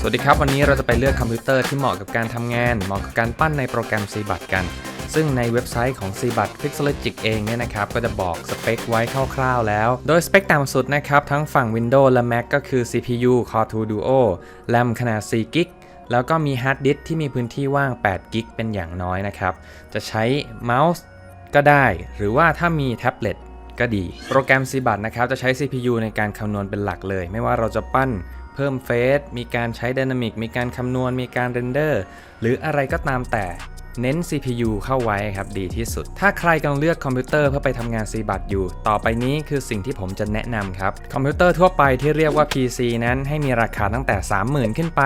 สวัสดีครับ วันนี้เราจะไปเลือกคอมพิวเตอร์ที่เหมาะกับการทำงาน เหมาะกับการปั้นในโปรแกรม c b u t กัน ซึ่งในเว็บไซต์ของ c b u t Pixelogic เองเนี่ยนะครับ ก็จะบอกสเปคไว้คร่าวๆแล้ว โดยสเปคต่ำสุดนะครับ ทั้งฝั่ง Windows และ Mac ก็คือ CPU Core 2 Duo RAM ขนาด4 g b แล้วก็มีฮาร์ดดิสที่มีพื้นที่ว่าง8 g b เป็นอย่างน้อยนะครับ จะใช้เมาส์ก็ได้ หรือว่าถ้ามีแท็บเล็ต ก็ดี โปรแกรม c b u t นะครับจะใช้ CPU ในการคำนวณเป็นหลักเลย ไม่ว่าเราจะปั้นเพิ่มเฟสมีการใช้ Dynamic มีการคำนวณมีการเรนเดอร์หรืออะไรก็ตามแต่ เน้น CPU เข้าไว้ครับดีที่สุด ถ้าใครกำลังเลือกคอมพิวเตอร์เพื่อไปทำงาน c b u t อยู่ ต่อไปนี้คือสิ่งที่ผมจะแนะนำครับ คอมพิวเตอร์ทั่วไปที่เรียกว่า PC นั้นให้มีราคาตั้งแต่ 30,000 ขึ้นไป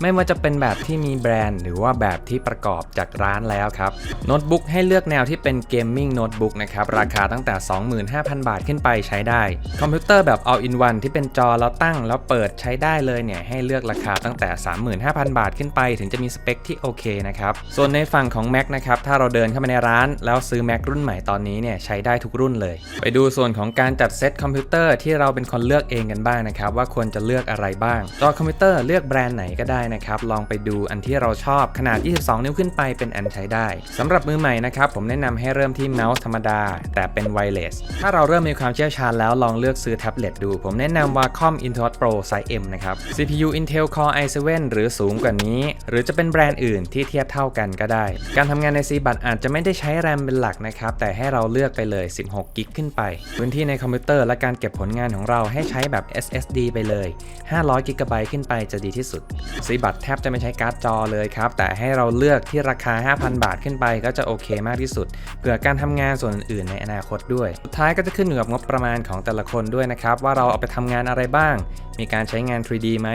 ไม่ว่าจะเป็นแบบที่มีแบรนด์ หรือว่าแบบที่ประกอบจากร้านแล้วครับโน้ตบุ๊กให้เลือกแนวที่เป็นเกมมิ่งโน้ตบุ๊กนะครับราคาตั้งแต่ 25,000 บาทขึ้นไปใช้ได้ คอมพิวเตอร์แบบ all in one ที่เป็นจอแล้วตั้งแล้วเปิดใช้ได้เลยเนี่ยให้เลือกราคาตั้งแต่ 35,000 บาทขึ้นไป ถึงจะมีสเปคที่โอเคนะครับส่วนในฝั่งของ Mac นะครับ ถ้าเราเดินเข้ามาในร้าน แล้วซื้อ Mac รุ่นใหม่ตอนนี้เนี่ยใช้ได้ทุกรุ่นเลย ไปดูส่วนของการจัดเซตคอมพิวเตอร์ที่เราเป็นคนเลือกเองกันบ้างนะครับ ว่าควรจะเลือกอะไรบ้าง จอคอมพิวเตอร์เลือกแบรนด์ไหนก็ได้นะครับ ลองไปดูอันที่เราชอบขนาด 22 นิ้วขึ้นไปเป็นอันใช้ได้สำหรับมือใหม่นะครับผมแนะนำให้เริ่มที่เมาส์ธรรมดา แต่เป็นไวเลสถ้าเราเริ่มมีความเชี่ยวชาญแล้วลองเลือกซื้อแท็บเล็ตดู ผมแนะนำว่าคอม Intel Pro Size M นะครับ CPU Intel Core i7 หรือสูงกว่านี้ หรือจะเป็นแบรนด์อื่นที่เทียบเท่ากันก็ได้การทำงานใน C บัตอาจจะไม่ได้ใช้แรมเป็นหลักนะครับ แต่ให้เราเลือกไปเลย 16 กิกขึ้นไป พื้นที่ในคอมพิวเตอร์และการเก็บผลงานของเราให้ใช้แบบ SSD ไปเลย 500 กิกะไบต์ขึ้นไปจะดีที่สุด C บัตแทบจะไม่ใช้การ์ดจอเลยครับ แต่ให้เราเลือกที่ราคา 5,000 บาทขึ้นไปก็จะโอเคมากที่สุด เผื่อการทำงานส่วนอื่นในอนาคตด้วย สุดท้ายก็จะขึ้นอยู่กับงบประมาณของแต่ละคนด้วยนะครับว่าเราเอาไปทำงานอะไรบ้าง มีการใช้งาน 3D ไหม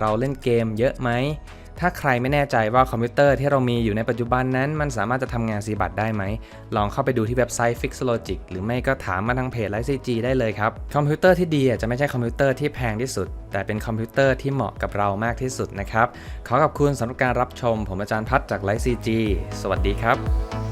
เราเล่นเกมเยอะไหม ถ้าใครไม่แน่ใจว่าคอมพิวเตอร์ที่เรามีอยู่ในปัจจุบันนั้น มันสามารถจะทำงานซีบัตได้ไหม ลองเข้าไปดูที่เว็บไซต์ Fixlogic หรือไม่ก็ถามมาทางเพจไลซีจีได้เลยครับ คอมพิวเตอร์ที่ดีจะไม่ใช่คอมพิวเตอร์ที่แพงที่สุด แต่เป็นคอมพิวเตอร์ที่เหมาะกับเรามากที่สุดนะครับ ขอขอบคุณสำหรับการรับชม ผมอาจารย์พัฒจากไลซีจีสวัสดีครับ